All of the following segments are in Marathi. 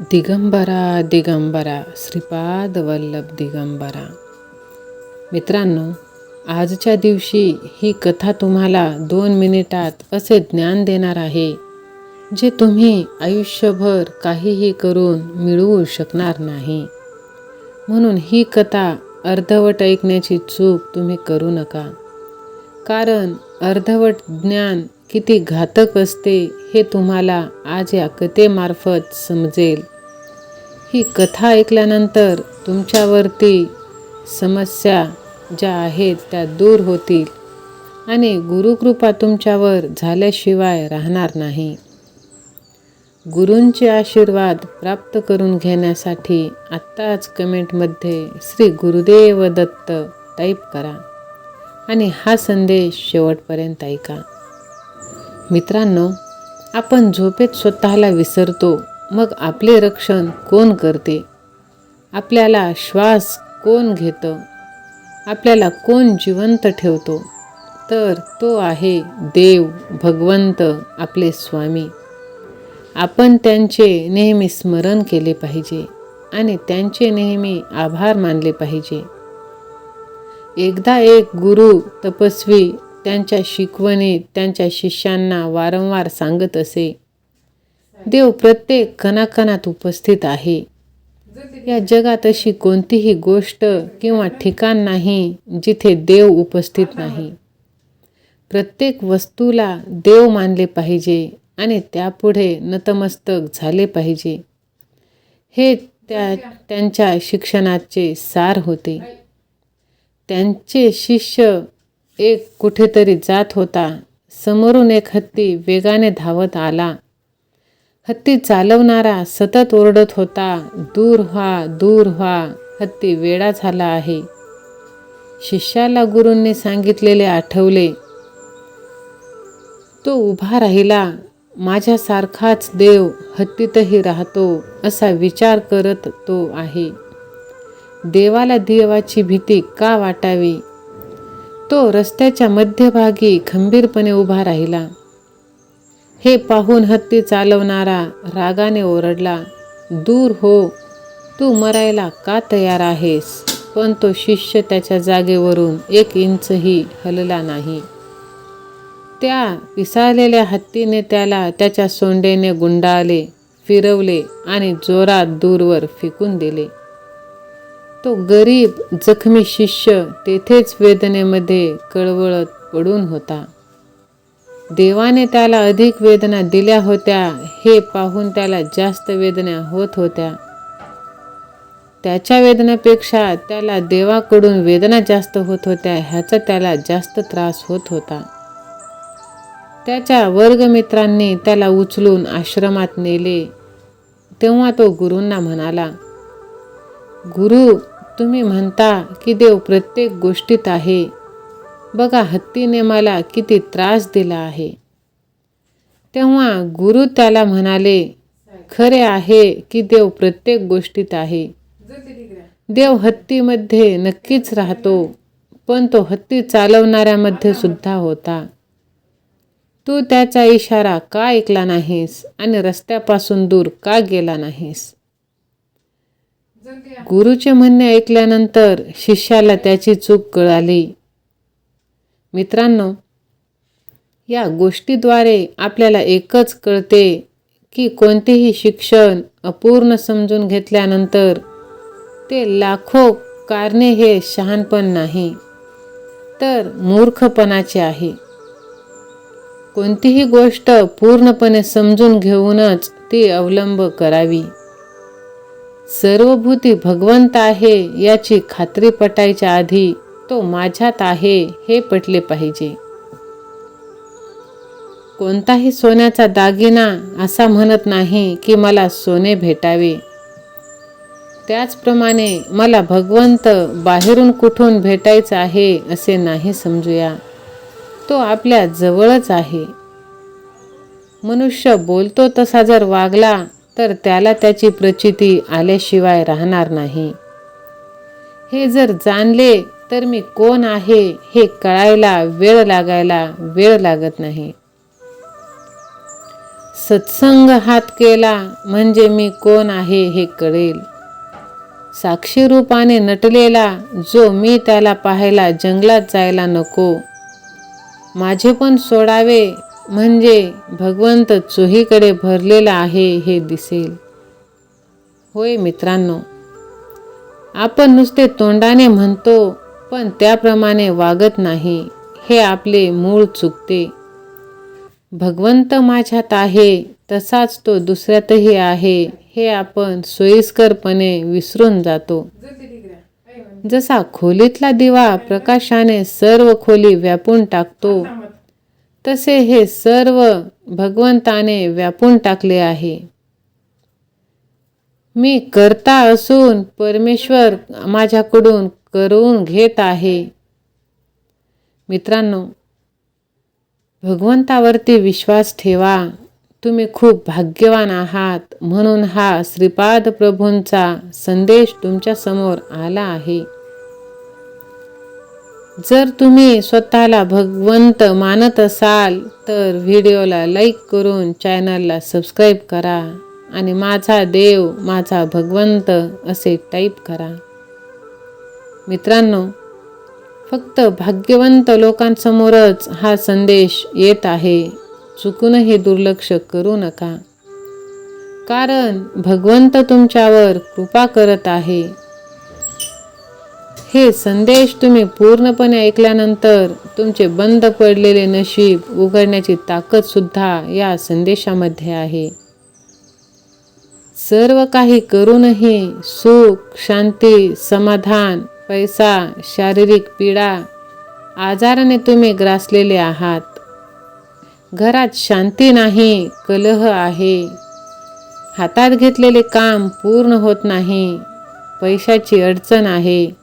दिगंबरा दिगंबरा श्रीपाद वल्लभ दिगंबरा. मित्रांनो आजच्या दिवशी ही कथा तुम्हाला दोन मिनिटात असे ज्ञान देणार आहे जे तुम्ही आयुष्यभर काहीही करून मिळवू शकणार नाही. म्हणून ही कथा अर्धवट ऐकण्याची चूक तुम्ही करू नका. कारण अर्धवट ज्ञान किती घातक असते हे तुम्हाला आज या कथेमार्फत समजेल. ही कथा ऐकल्यानंतर तुमच्यावरती समस्या ज्या आहेत त्या दूर होतील आणि गुरुकृपा तुमच्यावर झाल्याशिवाय राहणार नाही. गुरूंचे आशीर्वाद प्राप्त करून घेण्यासाठी आत्ताच कमेंटमध्ये श्री गुरुदेव दत्त टाईप करा आणि हा संदेश शेवटपर्यंत ऐका. मित्रांनो आपण झोपेत स्वतःला विसरतो मग आपले रक्षण कोण करते? आपल्याला श्वास कोण घेतं? आपल्याला कोण जिवंत ठेवतो? तर तो आहे देव भगवंत आपले स्वामी. आपण त्यांचे नेहमी स्मरण केले पाहिजे आणि त्यांचे नेहमी आभार मानले पाहिजे. एकदा एक गुरु तपस्वी त्यांच्या शिकवणीत त्यांच्या शिष्यांना वारंवार सांगत असे. देव प्रत्येक कणाकणात उपस्थित आहे. या जगात अशी कोणतीही गोष्ट किंवा ठिकाण नाही जिथे देव उपस्थित नाही. प्रत्येक वस्तूला देव मानले पाहिजे आणि त्यापुढे नतमस्तक झाले पाहिजे. हे त्या त्यांच्या शिक्षणाचे सार होते. त्यांचे शिष्य एक कुठेतरी जात होता. समोरून एक हत्ती वेगाने धावत आला. हत्ती चालवणारा सतत ओरडत होता दूर व्हा दूर व्हा हत्ती वेडा झाला आहे. शिष्याला गुरूंनी सांगितलेले आठवले तो उभा राहिला माझ्यासारखाच देव हत्तीतही राहतो असा विचार करत तो आहे. देवाला देवाची भीती का वाटावी? तो रस्त्याच्या मध्यभागी खंबीरपणे उभा राहिला. हे पाहून हत्ती चालवणारा रागाने ओरडला दूर हो तू मरायला का तयार आहेस पण तो शिष्य त्याच्या जागेवरून एक इंचही हलला नाही. त्या पिसाळलेल्या हत्तीने त्याला त्याच्या सोंडेने गुंडाळले फिरवले आणि जोरात दूरवर फेकून दिले. तो गरीब जखमी शिष्य तेथेच वेदनेमध्ये कळवळत पडून होता. देवाने त्याला अधिक वेदना दिल्या होत्या हे पाहून त्याला जास्त वेदना होत होत्या. त्याच्या वेदनेपेक्षा त्याला देवाकडून वेदना जास्त होत होत्या ह्याचा त्याला जास्त त्रास होत होता. त्याच्या वर्गमित्रांनी त्याला उचलून आश्रमात नेले. तेव्हा तो गुरूंना म्हणाला गुरु तुम्ही म्हणता की देव प्रत्येक गोष्टीत आहे. बघा हत्तीने मला किती त्रास दिला आहे. तेव्हा गुरु त्याला म्हणाले खरे आहे की देव प्रत्येक गोष्टीत आहे. देव हत्तीमध्ये नक्कीच राहतो पण तो हत्ती चालवणाऱ्यामध्ये सुद्धा होता. तू त्याचा इशारा का ऐकला नाहीस आणि रस्त्यापासून दूर का गेला नाहीस? गुरुचे म्हणणे ऐकल्यानंतर शिष्याला त्याची चूक कळाली. मित्रांनो या गोष्टीद्वारे आपल्याला एकच कळते की कोणतेही शिक्षण अपूर्ण समजून घेतल्यानंतर ते लाखो कारणे हे शहाणपण नाही तर मूर्खपणाचे आहे. कोणतीही गोष्ट पूर्णपणे समजून घेऊनच ती अवलंब करावी. सर्वभूती भगवंत आहे याची खात्री पटायच्या आधी तो माझ्यात आहे हे पटले पाहिजे. कोणताही सोन्याचा दागिना असा म्हणत नाही की मला सोने भेटावे. त्याचप्रमाणे मला भगवंत बाहेरून कुठून भेटायचं आहे असे नाही समजूया. तो आपल्या जवळच आहे. मनुष्य बोलतो तसा जर वागला तर त्याला त्याची प्रचिती आल्याशिवाय राहणार नाही. हे जर जाणले तर मी कोण आहे हे कळायला वेळ लागायला वेळ लागत नाही. सत्संग हात केला म्हणजे मी कोण आहे हे कळेल. साक्षी रूपाने नटलेला जो मी त्याला पाहायला जंगलात जायला नको. माझे पण सोडावे म्हणजे भगवंत चोहीकडे भरलेला आहे हे दिसेल. होय मित्रांनो आपण नुसते तोंडाने म्हणतो पण त्याप्रमाणे वागत नाही हे आपले मूळ चुकते. भगवंत माझ्यात आहे तसाच तो दुसऱ्यातही आहे हे आपण सोयीस्करपणे विसरून जातो. जसा खोलीतला दिवा प्रकाशाने सर्व खोली व्यापून टाकतो तसे हे सर्व भगवंताने व्यापून टाकले आहे. मी करता असून परमेश्वर माझ्याकडून करून घेत आहे. मित्रांनो भगवंतावरती विश्वास ठेवा. तुम्ही खूप भाग्यवान आहात म्हणून हा श्रीपाद प्रभूंचा संदेश तुमच्यासमोर आला आहे. जर तुम्ही स्वतःला भगवंत मानत असाल तर व्हिडिओला लाईक करून चॅनलला सबस्क्राईब करा आणि माझा देव माझा भगवंत असे टाईप करा. मित्रांनो फक्त भाग्यवंत लोकांसमोरच हा संदेश येत आहे. चुकूनही दुर्लक्ष करू नका. कारण भगवंत तुमच्यावर कृपा करत आहे. हे संदेश तुम्ही पूर्णपणे ऐकल्यानंतर तुमचे बंद पडलेले नशीब उघडण्याची ताकदसुद्धा या संदेशामध्ये आहे. सर्व काही करूनही सुख शांती समाधान पैसा शारीरिक पीडा आजाराने तुम्ही ग्रासलेले आहात. घरात शांती नाही कलह आहे. हातात घेतलेले काम पूर्ण होत नाही. पैशाची अडचण आहे.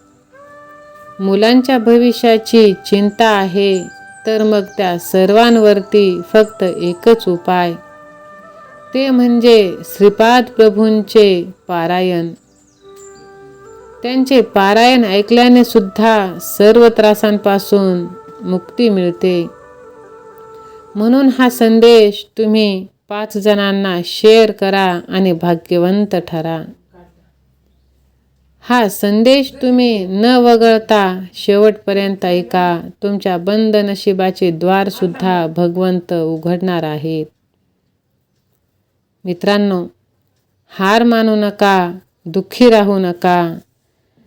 मुलांच्या भविष्याची चिंता आहे तर मग त्या सर्वांवरती फक्त एकच उपाय. ते म्हणजे श्रीपाद प्रभूंचे पारायण. त्यांचे पारायण ऐकल्याने सुद्धा सर्व त्रासांपासून मुक्ती मिळते. म्हणून हा संदेश तुम्ही पाच जणांना शेअर करा आणि भाग्यवंत ठरा. हा संदेश तुम्ही न वगळता शेवटपर्यंत ऐका. तुमच्या बंद नशिबाचे द्वार सुद्धा भगवंत उघडणार आहेत. मित्रांनो हार मानू नका दुःखी राहू नका.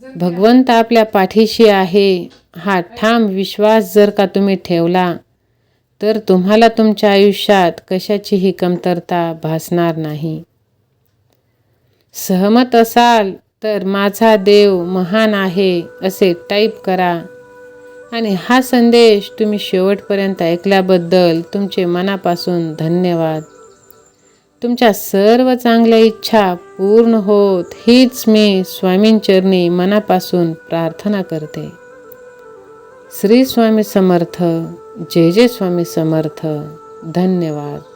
भगवंत आपल्या पाठीशी आहे. हा ठाम विश्वास जर का तुम्ही ठेवला तर तुम्हाला तुमच्या आयुष्यात कशाचीही कमतरता भासणार नाही. सहमत असाल तर माझा देव महान आहे असे टाईप करा. आणि हा संदेश तुम्ही शेवटपर्यंत ऐकल्याबद्दल तुमचे मनापासून धन्यवाद. तुमच्या सर्व चांगल्या इच्छा पूर्ण होत हीच मी स्वामींचरणी मनापासून प्रार्थना करते. श्री स्वामी समर्थ जय जय स्वामी समर्थ धन्यवाद.